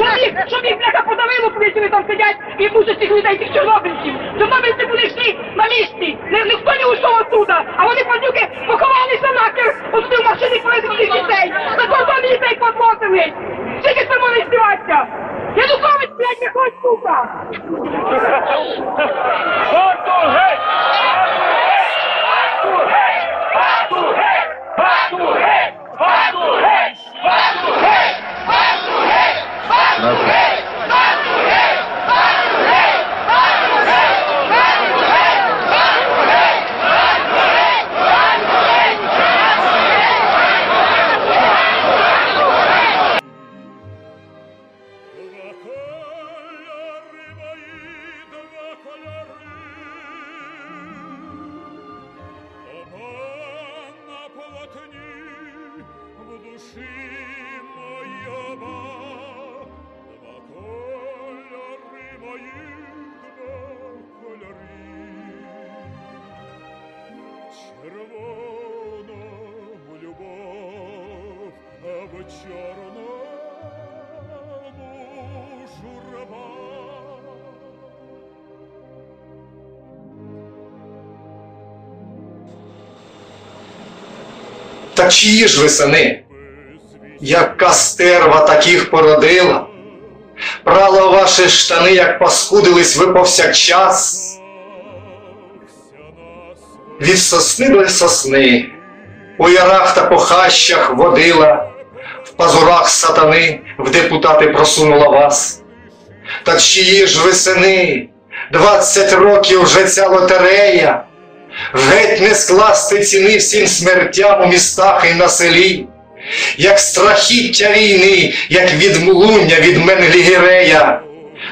Щоб їх, щоб їх бляха подавило, коли вони там сидять і мусять цих людей, цих чорнобильців. Чорнобильці були всі на місці. Ні- Ніхто не ушов оттуда. А вони падюки поховалися нахер. Ось в машини повезли дітей. На кордоні дітей подвозили. Скільки це може здіватися? Янукович, блядь, виходь, сука! Два душі кольори мої, два кольори. Любов, а в. Та чиї ж ви сини? Яка стерва таких породила? Прала ваші штани, як паскудились ви повсякчас. Від сосни до сосни, у ярах та по хащах водила, в пазурах сатани в депутати просунула вас. Та чиї ж ви сини? Двадцять років вже ця лотерея, геть не скласти ціни всім смертям у містах і на селі, як страхіття війни, як відмлуння від Менглігерея,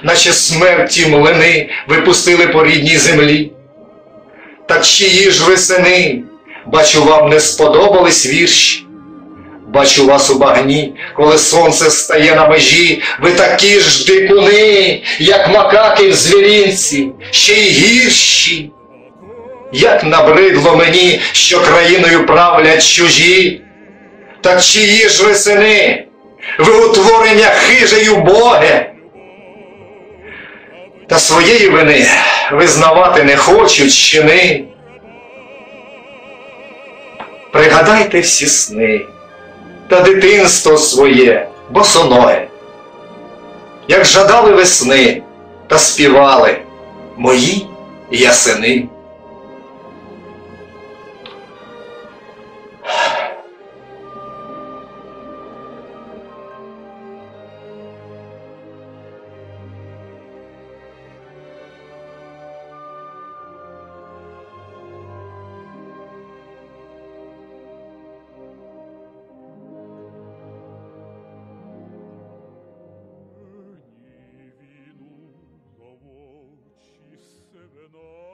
наче смерті млини випустили по рідній землі. Так чиї ж ви сини? Бачу, вам не сподобались вірші. Бачу вас у багні, коли сонце стає на межі, ви такі ж дикуни, як макаки в звірінці, ще й гірші. Як набридло мені, що країною правлять чужі, так чиї ж ви сини? Ви утворення хиже й убоге. Та своєї вини визнавати не хочуть щени. Пригадайте всі сни та дитинство своє, босоноге, як жадали весни та співали мої ясени. No.